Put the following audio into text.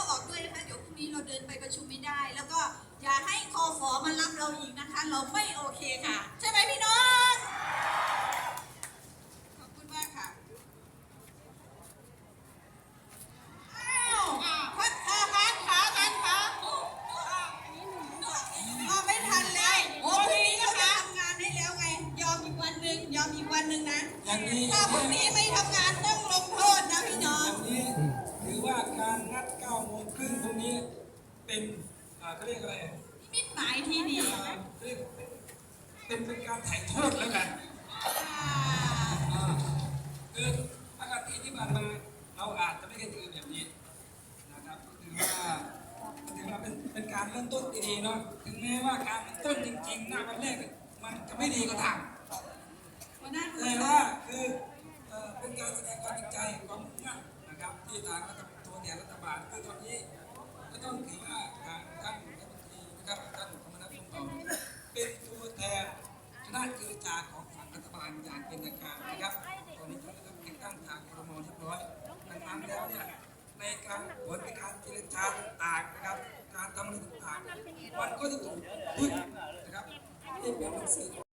าออกด้วยนะคะเดี๋ยวพรุ่งนี้เราเดินไปประชุมไม่ได้ แล้วก็อย่าให้คอฟอมารับเราอีกนะคะ เราไม่โอเคค่ะ ใช่ไหมพี่น้องขอบคุณมากค่ะอ้าวพัดขาพัดขาพัดขามาไม่ทันแล้วโอ้พรุ่งนี้เราจะทำงานให้แล้วไง ยอมอีกวันหนึ่งยอมอีกวันหนึ่งนะอย่างนี้ ถ้าพรุ่งนี้ไม่ทำงานต้อง เป็นอ่าเขาเรียกอะไรอะมิตหมายที่ดีอ่าเรียกเป็นเป็นการถ่ายโทษแล้วกัน อ่าคือปกติที่ผ่านมาเราอาจจะไม่เคยเจอแบบนี้นะครับก็ถือว่าก็ถือว่าเป็นเป็นการเริ่มต้นที่ดีเนาะถึงแม้ว่าการเริ่มต้นจริงๆหน้าวันแรกเนี่ยมันจะไม่ดีก็ตามวันนั้นแต่ว่าคือเอ่อเป็นการแสดงความจริงใจความมุ่งมั่นนะครับที่ทางรัฐบาลตัวเนี่ยรัฐบาลคือตอนนี้ก็ต้องถือว่าทางท่านรัฐมนตรีนะครับท่านคมนาคมต่อเป็นตัวแทนค ณะเจรจาของฝั่งรัฐบาลอย่างเป็นทางการนะครับตอนนี้ท่านก็แต่งตั้งทางกรมเรียบร้อยดังนั้นแล้วเนี่ยในการผลในการเจรจาต่างๆนะครับ การทำอะไรต่างๆมันก็จะถูกพึ่งนะครับนี่เป็นหนังสือ